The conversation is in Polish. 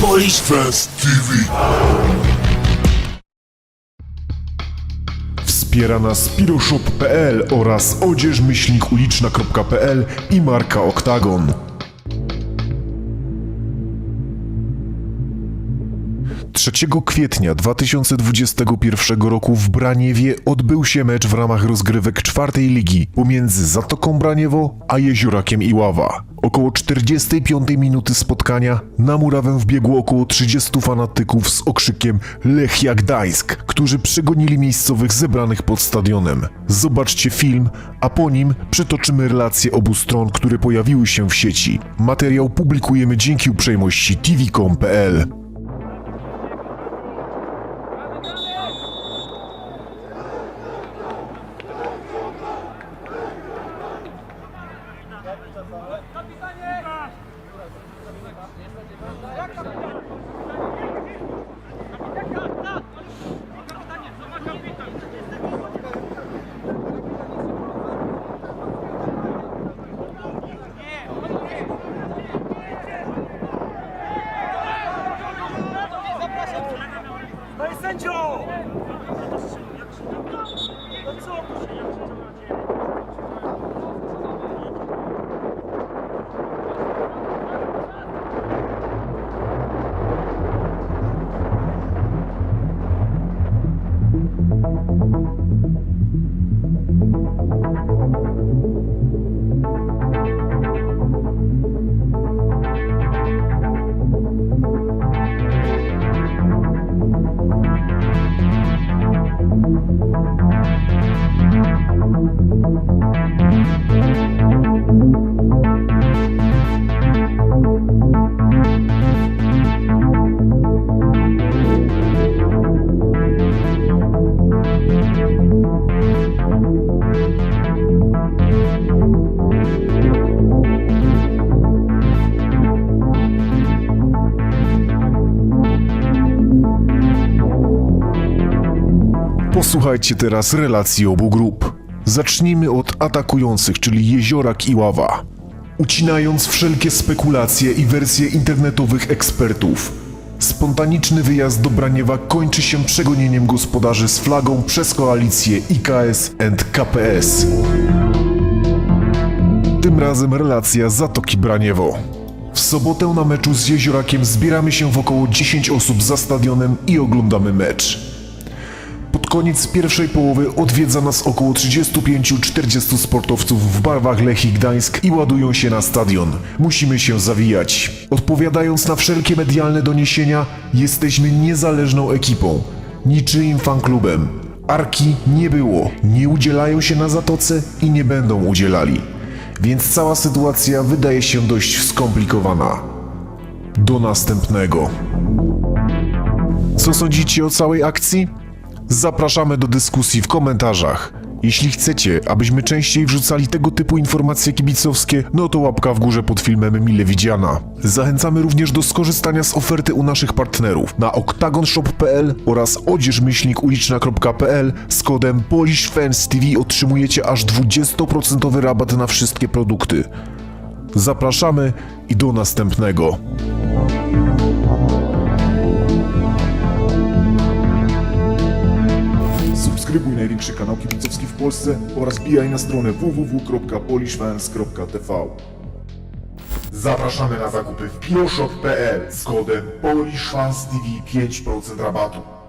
Polish TV. Wspiera nas piroshop.pl oraz odzieżmyślnikuliczna.pl i marka Oktagon. 3 kwietnia 2021 roku w Braniewie odbył się mecz w ramach rozgrywek czwartej ligi pomiędzy Zatoką Braniewo a Jeziorakiem Iława. Około 45 minuty spotkania na murawę wbiegło około 30 fanatyków z okrzykiem Lechia Gdańsk, którzy przegonili miejscowych zebranych pod stadionem. Zobaczcie film, a po nim przytoczymy relacje obu stron, które pojawiły się w sieci. Materiał publikujemy dzięki uprzejmości tvcom.pl. sędzio! No co? Posłuchajcie teraz relacji obu grup. Zacznijmy od atakujących, czyli Jeziorak i Ława. Ucinając wszelkie spekulacje i wersje internetowych ekspertów, spontaniczny wyjazd do Braniewa kończy się przegonieniem gospodarzy z flagą przez koalicję IKS and KPS. Tym razem relacja Zatoki Braniewo. W sobotę na meczu z Jeziorakiem zbieramy się w około 10 osób za stadionem i oglądamy mecz. Koniec pierwszej połowy odwiedza nas około 35-40 sportowców w barwach Lechii Gdańsk i ładują się na stadion. Musimy się zawijać. Odpowiadając na wszelkie medialne doniesienia, jesteśmy niezależną ekipą, niczyim fanklubem. Arki nie było, nie udzielają się na zatoce i nie będą udzielali. Więc cała sytuacja wydaje się dość skomplikowana. Do następnego. Co sądzicie o całej akcji? Zapraszamy do dyskusji w komentarzach. Jeśli chcecie, abyśmy częściej wrzucali tego typu informacje kibicowskie, no to łapka w górze pod filmem mile widziana. Zachęcamy również do skorzystania z oferty u nashych partnerów na oktagonshop.pl oraz odzieżmyślnikuliczna.pl z kodem PolishFansTV otrzymujecie aż 20% rabat na wszystkie produkty. Zapraszamy i do następnego. Subskrybuj największy kanał kibicowski w Polsce oraz bijaj na stronę www.polishfans.tv Zapraszamy na zakupy w piroshop.pl z kodem PolishFansTV 5% rabatu.